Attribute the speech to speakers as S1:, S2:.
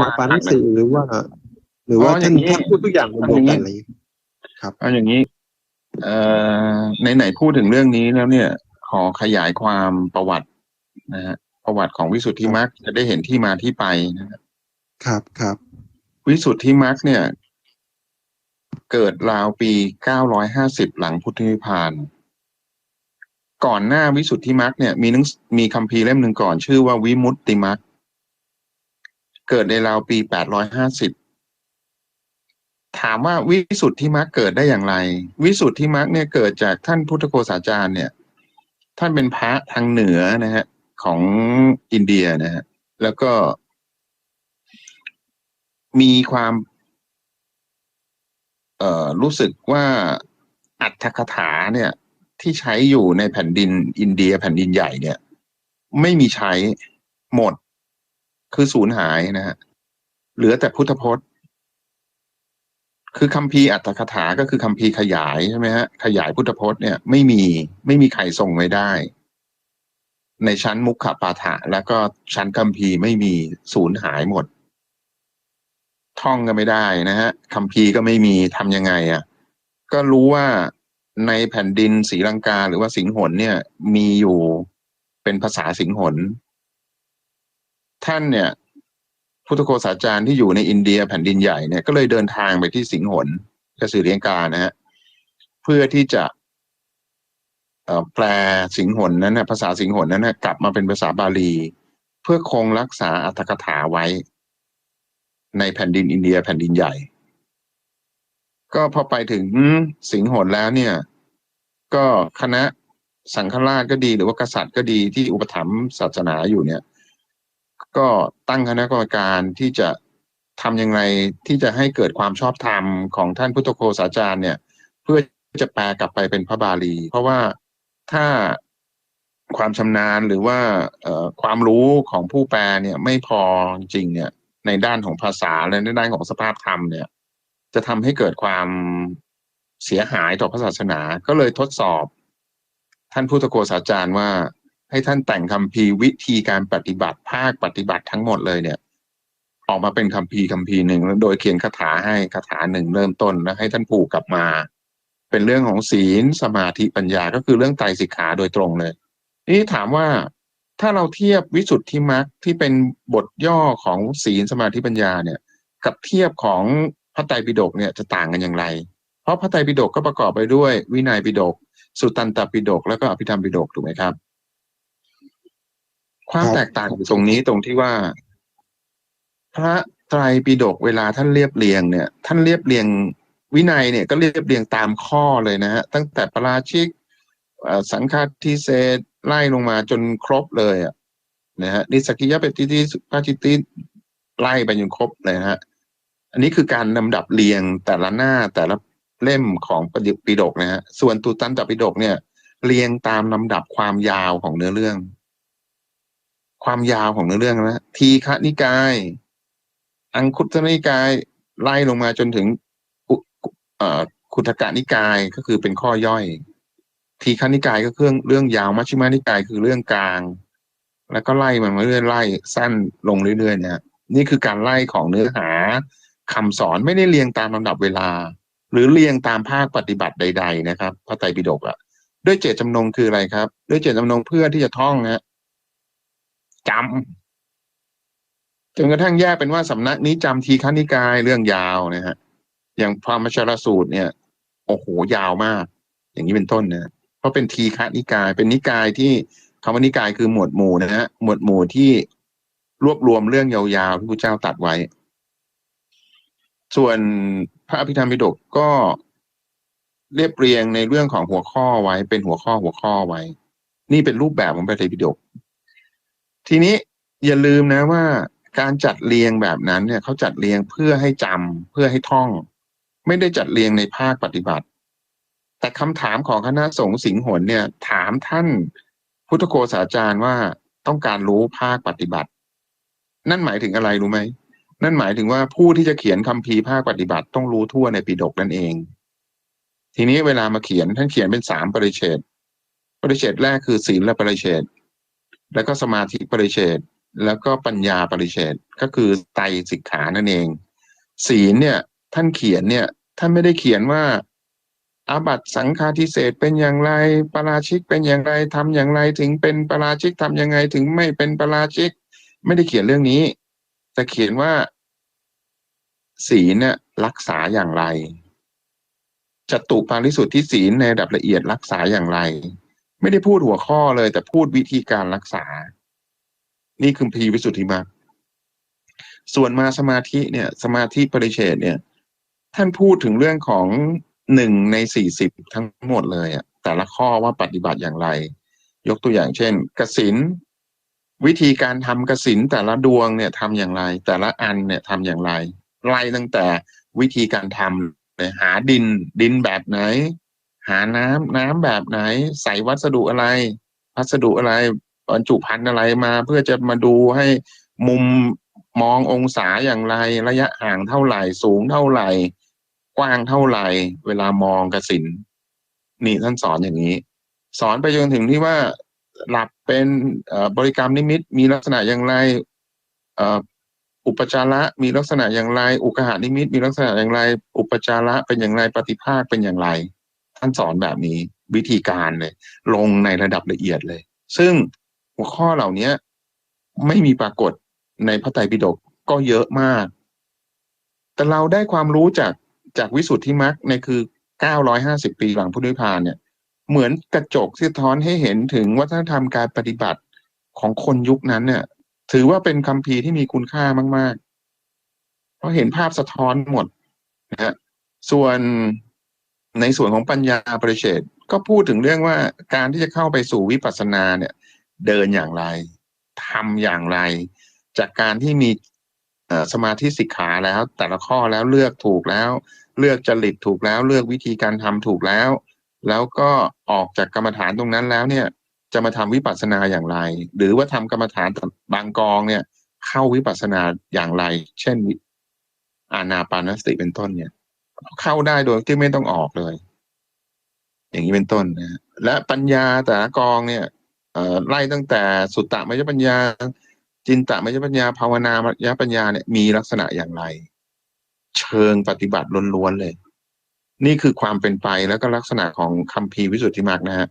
S1: ณะปาหนังสือหรือว่า หรือว่า
S2: อ๋ออ
S1: ท่า
S2: ย่านงนี้
S1: ท่านพูดทุกอย่างรวมๆกันอะไรอย่างเงี้ย
S2: เอาอย่างนี้เอ่อในไหนๆพูดถึงเรื่องนี้แล้วเนี่ย ขอขยายความประวัตินะฮะประวัติของวิสุทธิมรรคจะได้เห็นที่มาที่ไปนะครับ
S1: ครับครับ
S2: วิสุทธิมรรคเนี่ย เกิดราวปี950หลังพุทธนิพพานก่อนหน้าวิสุทธิมรรคเนี่ยมีหนังมีคัมภีร์เล่มหนึ่งก่อน ชื่อว่าวิมุตติมรรค เกิดในราวปี 850 ถามว่าวิสุทธิมรรคเกิดได้อย่างไร วิสุทธิมรรคเนี่ยเกิดจากท่านพุทธโฆษาจารย์เนี่ย ท่านเป็นพระทางเหนือนะฮะของอินเดียนะฮะแล้วก็ มีความเอ่อรู้สึกว่าอัตถกถาเนี่ย ที่ใช้อยู่ในแผ่นดินอินเดียแผ่นดินใหญ่เนี่ย ไม่มีใช้หมด คือสูญหายนะฮะเหลือแต่พุทธพจน์ คือคัมภีร์อัตถกถาก็คือคัมภีร์ขยายใช่ไหมฮะขยายพุทธพจน์เนี่ยไม่มีไม่มีใครส่งไว้ได้ ในชั้นมุขปาฐะแล้วก็ชั้นคัมภีร์ไม่มีสูญหายหมด ท่องก็ไม่ได้นะฮะคัมภีร์ก็ไม่มีทำยังไงอะ ก็รู้ว่าในแผ่นดินศรีลังกาหรือว่าสิงหนเนี่ย มีอยู่เป็นภาษาสิงหน ท่านเนี่ย พุทธโฆษาจารย์ที่อยู่ในอินเดียแผ่นดินใหญ่เนี่ยก็เลยเดินทางไปที่สิงหนกสิริยงกานะฮะเพื่อที่จะแปลสิงหนนั้นนะภาษาสิงหนนั้นนะกลับมาเป็นภาษาบาลี เพื่อคงรักษาอัตถกถาไว้ ในแผ่นดินอินเดียแผ่นดินใหญ่ ก็พอไปถึงสิงหนแล้วเนี่ย ก็คณะสังฆราชก็ดีหรือว่ากษัตริย์ก็ดีที่อุปถัมภ์ศาสนาอยู่เนี่ย ก็ตั้งคณะกรรมการที่จะทำยังไงที่จะให้เกิดความชอบธรรมของท่านพุทธโฆษาจารย์เนี่ย เพื่อจะแปลกลับไปเป็นพระบาลี เพราะว่าถ้าความชำนาญหรือว่าความรู้ของผู้แปลเนี่ยไม่พอจริงเนี่ยในด้านของภาษาและในด้านของสภาพธรรมเนี่ย จะทำให้เกิดความเสียหายต่อพระศาสนา ก็เลยทดสอบ ท่านพุทธโฆษาจารย์ว่า ให้ท่านแต่งคัมภีร์วิธีการปฏิบัติภาคปฏิบัติทั้งหมดเลยเนี่ย ออกมาเป็นคัมภีร์คัมภีร์หนึ่งแล้วโดยเขียนคาถาให้คาถาหนึ่งเริ่มต้นแล้วให้ท่านผูกกลับมา เป็นเรื่องของศีลสมาธิปัญญาก็คือเรื่องไตรสิกขาโดยตรงเลยนี่ถามว่าถ้าเราเทียบวิสุทธิมรรคที่เป็นบทย่อของศีลสมาธิปัญญาเนี่ย กับเทียบของพระไตรปิฎกเนี่ยจะต่างกันอย่างไร เพราะพระไตรปิฎกก็ประกอบไปด้วยวินัยปิฎกสุตตันตปิฎกแล้วก็อภิธรรมปิฎกถูกไหมครับ ความแตกต่างอยู่ตรงนี้ตรงที่ว่า พระไตรปิฎกเวลาท่านเรียบเรียงเนี่ย ท่านเรียบเรียงวินัยเนี่ยก็เรียบเรียงตามข้อเลยนะฮะตั้งแต่ปาราชิกสังฆาทิเศษไล่ลงมาจนครบเลยอะนะฮะนิสกิยะเปติติสุภาจิติไล่ไปจนครบเลยฮะ อันนี้คือการลำดับเรียงแต่ละหน้าแต่ละเล่มของปฏิปิฎกนะฮะส่วนตุตันตปิฎกเนี่ย เรียงตามลำดับความยาวของเนื้อเรื่อง ความยาวของเนื้อเรื่องนะทีฆนิกาย อังคุตนิกายไล่ลงมาจนถึงอุเอ่อคุถกะนิกายก็คือเป็นข้อย่อย ทีฆนิกายก็เครื่องเรื่องยาวมัชฌิมานิกายคือเรื่องกลาง แล้วก็ไล่มันมาเรื่อยๆไล่สั้นลงเรื่อยๆเนี่ยนี่คือการไล่ของเนื้อหาคำสอนไม่ได้เรียงตามลำดับเวลา หรือเรียงตามภาคปฏิบัติใด ๆ นะครับพระไตรปิฎกอะด้วยเจตจำนงคืออะไรครับ ด้วยเจตจำนงเพื่อที่จะท่องนะ จำจนกระทั่งแยกเป็นว่าสำนักนี้จำทีฆนิกายเรื่องยาวนะฮะ อย่างพรหมชรสูตรเนี่ย โอ้โหยาวมาก อย่างนี้เป็นต้นนะเพราะเป็นทีฆนิกาย เป็นนิกายที่คำว่านิกายคือหมวดหมู่นะฮะหมวดหมู่ที่รวบรวมเรื่องยาวๆที่พระเจ้าตัดไว้ ส่วนพระอภิธรรมปิฎกก็เรียบเรียงในเรื่องของหัวข้อไว้ เป็นหัวข้อหัวข้อไว้ นี่เป็นรูปแบบของพระไตรปิฎก ทีนี้อย่าลืมนะว่าการจัดเรียงแบบนั้นเนี่ยเขาจัดเรียงเพื่อให้จำเพื่อให้ท่อง ไม่ได้จัดเรียงในภาคปฏิบัติ แต่คำถามของคณะสงฆ์สิงห์หนเนี่ย ถามท่านพุทธโฆษาจารย์ว่าต้องการรู้ภาคปฏิบัติ นั่นหมายถึงอะไรรู้ไหมนั่นหมายถึงว่าผู้ที่จะเขียนคัมภีภาคปฏิบัติต้องรู้ทั่วในปิฎกนั่นเอง ทีนี้เวลามาเขียนท่านเขียนเป็นสามปริเฉดปริเฉดแรกคือศีลและปริเฉด แล้วก็สมาธิปริเฉดแล้วก็ปัญญาปริเฉดก็คือไตรสิกขานั่นเอง ศีลเนี่ย ท่านเขียนเนี่ย ท่านไม่ได้เขียนว่าอาบัตสังฆาทิเศษเป็นอย่างไรปราชิกเป็นอย่างไรทำอย่างไรถึงเป็นปราชิกทำยังไงถึงไม่เป็นปราชิก ไม่ได้เขียนเรื่องนี้แต่เขียนว่าศีลเนี่ยรักษาอย่างไรจตุปาริสุทธิศีลในระดับละเอียดรักษาอย่างไร ไม่ได้พูดหัวข้อเลย แต่พูดวิธีการรักษา นี่คือพีวิสุทธิมรรคส่วนมาสมาธิเนี่ย สมาธิปริเฉดเนี่ย ท่านพูดถึงเรื่องของหนึ่งในสี่สิบทั้งหมดเลยอะแต่ละข้อว่าปฏิบัติอย่างไร ยกตัวอย่างเช่นกสินวิธีการทำกสินแต่ละดวงเนี่ยทำอย่างไร แต่ละอันเนี่ยทำอย่างไรไล่ตั้งแต่วิธีการทำหาดินดินแบบไหน หาน้ำน้ำแบบไหน ใส่วัสดุอะไร พัสดุอะไรบรรจุภัณฑ์อะไรมา เพื่อจะมาดูให้มุมมององศาอย่างไร ระยะห่างเท่าไหร่ สูงเท่าไหร่ กว้างเท่าไหร่ เวลามองกระสินนี่ท่านสอนอย่างนี้ สอนไปจนถึงที่ว่าหลับเป็นบริกรรมนิมิตมีลักษณะอย่างไรอุปจาระมีลักษณะอย่างไร อุกหานิมิตมีลักษณะอย่างไร อุปจาระเป็นอย่างไรปฏิภาคเป็นอย่างไร ท่านสอนแบบนี้วิธีการเลย ลงในระดับละเอียดเลย ซึ่งหัวข้อเหล่านี้ไม่มีปรากฏในพระไตรปิฎกก็เยอะมาก แต่เราได้ความรู้จากจากวิสุทธิมรรคในคือ 950 ปีหลังพุทธนิพพานเนี่ย เหมือนกระจกที่ท้อนให้เห็นถึงวัฒนธรรมการปฏิบัติของคนยุคนั้นเนี่ย ถือว่าเป็นคัมภีร์ที่มีคุณค่ามาก ๆ เพราะเห็นภาพสะท้อนหมดนะฮะส่วน ในส่วนของปัญญาปริเฉดก็พูดถึงเรื่องว่าการที่จะเข้าไปสู่วิปัสสนาเนี่ยเดินอย่างไรทำอย่างไร จากการที่มีสมาธิสิกขาแล้ว แต่ละข้อแล้วเลือกถูกแล้ว เลือกจริตถูกแล้ว เลือกวิธีการทำถูกแล้ว แล้วก็ออกจากกรรมฐานตรงนั้นแล้วเนี่ย จะมาทำวิปัสสนาอย่างไร หรือว่าทำกรรมฐานบางกองเนี่ย เข้าวิปัสสนาอย่างไร เช่นอานาปานสติเป็นต้นเนี่ย เข้าได้โดยที่ไม่ต้องออกเลย อย่างนี้เป็นต้นนะฮะและปัญญาแต่ละกองเนี่ยไล่ตั้งแต่สุตตะมยปัญญา จินตะมยปัญญา ภาวนามยปัญญาเนี่ยมีลักษณะอย่างไร เชิงปฏิบัติล้วนๆเลย นี่คือความเป็นไปแล้วก็ลักษณะของคัมภีร์วิสุทธิมรรคนะฮะ